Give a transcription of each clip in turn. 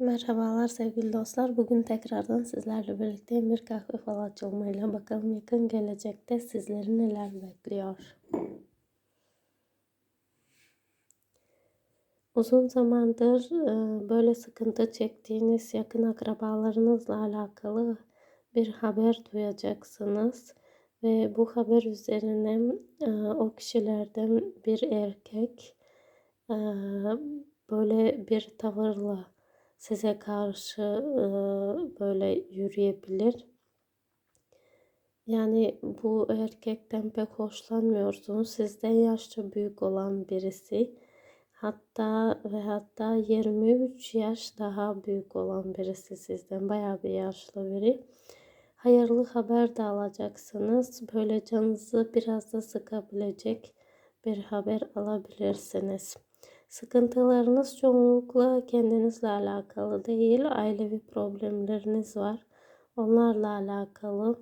Merhabalar sevgili dostlar. Bugün tekrardan sizlerle birlikte bir kahve falı açılmayla bakalım yakın gelecekte sizleri neler bekliyor. Uzun zamandır e, böyle sıkıntı çektiğiniz yakın akrabalarınızla alakalı bir haber duyacaksınız. Ve bu haber üzerine e, o kişilerden bir erkek e, böyle bir tavırla size karşı böyle yürüyebilir. Yani bu erkekten pek hoşlanmıyorsunuz. Sizden yaşça büyük olan birisi. Hatta ve hatta 23 yaş daha büyük olan birisi sizden. Bayağı bir yaşlı biri. Hayırlı haber de alacaksınız. Böyle canınızı biraz da sıkabilecek bir haber alabilirsiniz. Sıkıntılarınız çoğunlukla kendinizle alakalı değil, ailevi problemleriniz var. Onlarla alakalı.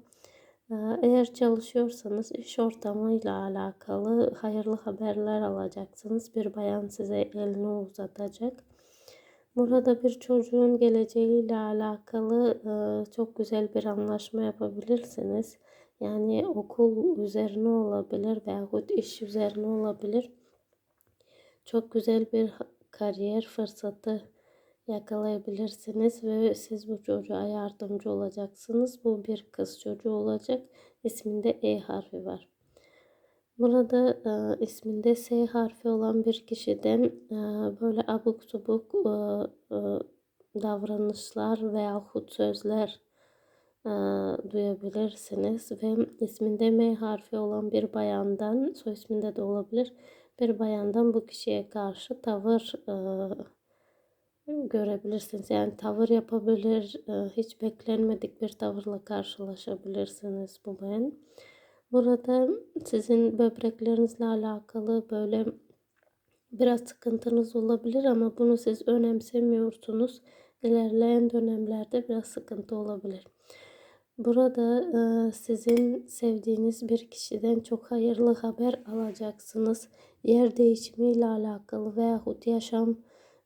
Ee, eğer çalışıyorsanız iş ortamıyla alakalı hayırlı haberler alacaksınız. Bir bayan size elini uzatacak. Burada bir çocuğun geleceğiyle alakalı e, çok güzel bir anlaşma yapabilirsiniz. Yani okul üzerine olabilir veyahut iş üzerine olabilir çok güzel bir kariyer fırsatı yakalayabilirsiniz ve siz bu çocuğa yardımcı olacaksınız. Bu bir kız çocuğu olacak. İsminde E harfi var. Burada e, isminde S harfi olan bir kişiden e, böyle abuk subuk e, e, davranışlar veyahut sözler e, duyabilirsiniz ve isminde M harfi olan bir bayandan soy isminde de olabilir bir bayandan bu kişiye karşı tavır e, görebilirsiniz. Yani tavır yapabilir, e, hiç beklenmedik bir tavırla karşılaşabilirsiniz bu bayan. Burada sizin böbreklerinizle alakalı böyle biraz sıkıntınız olabilir ama bunu siz önemsemiyorsunuz. İlerleyen dönemlerde biraz sıkıntı olabilir. Burada e, sizin sevdiğiniz bir kişiden çok hayırlı haber alacaksınız. Yer değişimiyle alakalı veyahut yaşam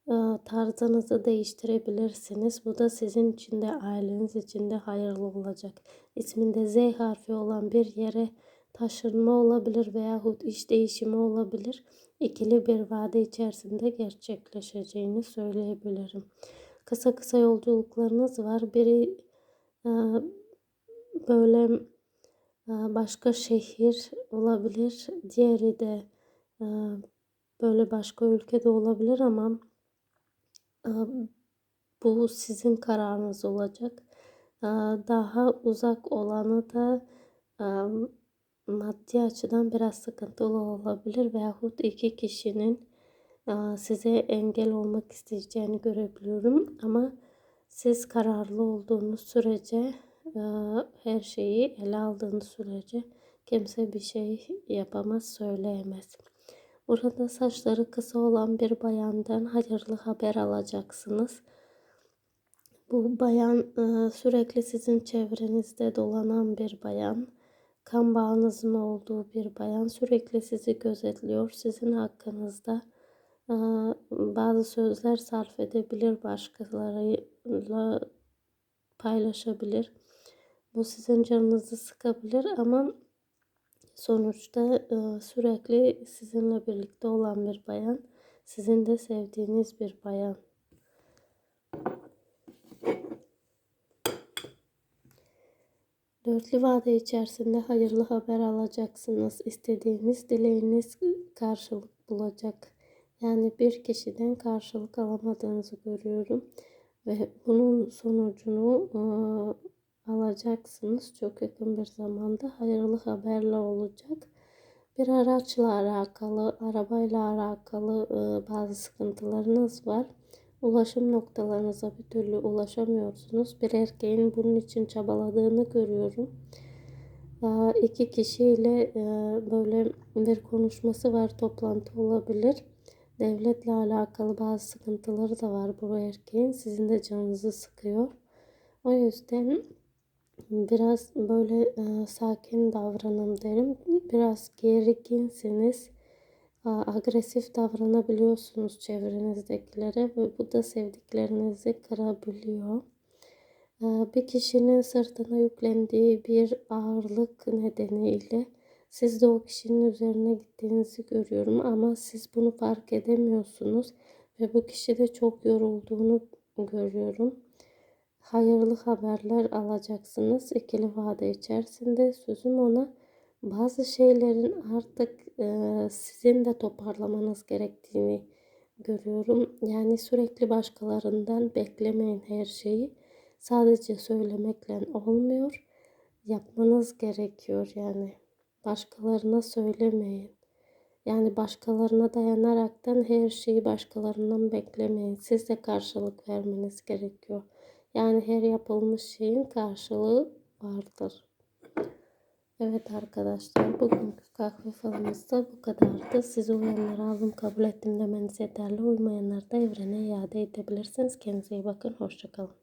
e, tarzınızı değiştirebilirsiniz. Bu da sizin için de aileniz için de hayırlı olacak. İsminde Z harfi olan bir yere taşınma olabilir veyahut iş değişimi olabilir. İkili bir vade içerisinde gerçekleşeceğini söyleyebilirim. Kısa kısa yolculuklarınız var. Biri e, böyle başka şehir olabilir. Diğeri de böyle başka ülkede olabilir ama bu sizin kararınız olacak. Daha uzak olanı da maddi açıdan biraz sıkıntılı olabilir veyahut iki kişinin size engel olmak isteyeceğini görebiliyorum ama siz kararlı olduğunuz sürece her şeyi ele aldığınız sürece kimse bir şey yapamaz, söyleyemez. Burada saçları kısa olan bir bayandan hayırlı haber alacaksınız. Bu bayan sürekli sizin çevrenizde dolanan bir bayan. Kan bağınızın olduğu bir bayan sürekli sizi gözetliyor. Sizin hakkınızda bazı sözler sarf edebilir, başkalarıyla paylaşabilir. Bu sizin canınızı sıkabilir ama sonuçta e, sürekli sizinle birlikte olan bir bayan, sizin de sevdiğiniz bir bayan. Dörtlü vade içerisinde hayırlı haber alacaksınız. İstediğiniz dileğiniz karşılık bulacak. Yani bir kişiden karşılık alamadığınızı görüyorum. Ve bunun sonucunu e, alacaksınız. Çok yakın bir zamanda hayırlı haberle olacak. Bir araçla alakalı, arabayla alakalı e, bazı sıkıntılarınız var. Ulaşım noktalarınıza bir türlü ulaşamıyorsunuz. Bir erkeğin bunun için çabaladığını görüyorum. İki kişiyle e, böyle bir konuşması var, toplantı olabilir. Devletle alakalı bazı sıkıntıları da var bu erkeğin. Sizin de canınızı sıkıyor. O yüzden biraz böyle e, sakin davranın derim. Biraz gerginsiniz. a- agresif davranabiliyorsunuz çevrenizdekilere ve bu da sevdiklerinizi kırabiliyor. Ee, Bir kişinin sırtına yüklendiği bir ağırlık nedeniyle siz de o kişinin üzerine gittiğinizi görüyorum ama siz bunu fark edemiyorsunuz ve bu kişi de çok yorulduğunu görüyorum. Hayırlı haberler alacaksınız ikili vade içerisinde. Sözüm ona bazı şeylerin artık e, sizin de toparlamanız gerektiğini görüyorum. Yani sürekli başkalarından beklemeyin her şeyi. Sadece söylemekle olmuyor. Yapmanız gerekiyor yani. Başkalarına söylemeyin. Yani başkalarına dayanaraktan her şeyi başkalarından beklemeyin. Siz de karşılık vermeniz gerekiyor. Yani her yapılmış şeyin karşılığı vardır. Evet arkadaşlar bugünkü kahve falımız da bu kadardı. Sizi uyanları aldım kabul ettim demeniz yeterli. Uymayanları da evrene iade edebilirsiniz. Kendinize iyi bakın. Hoşçakalın.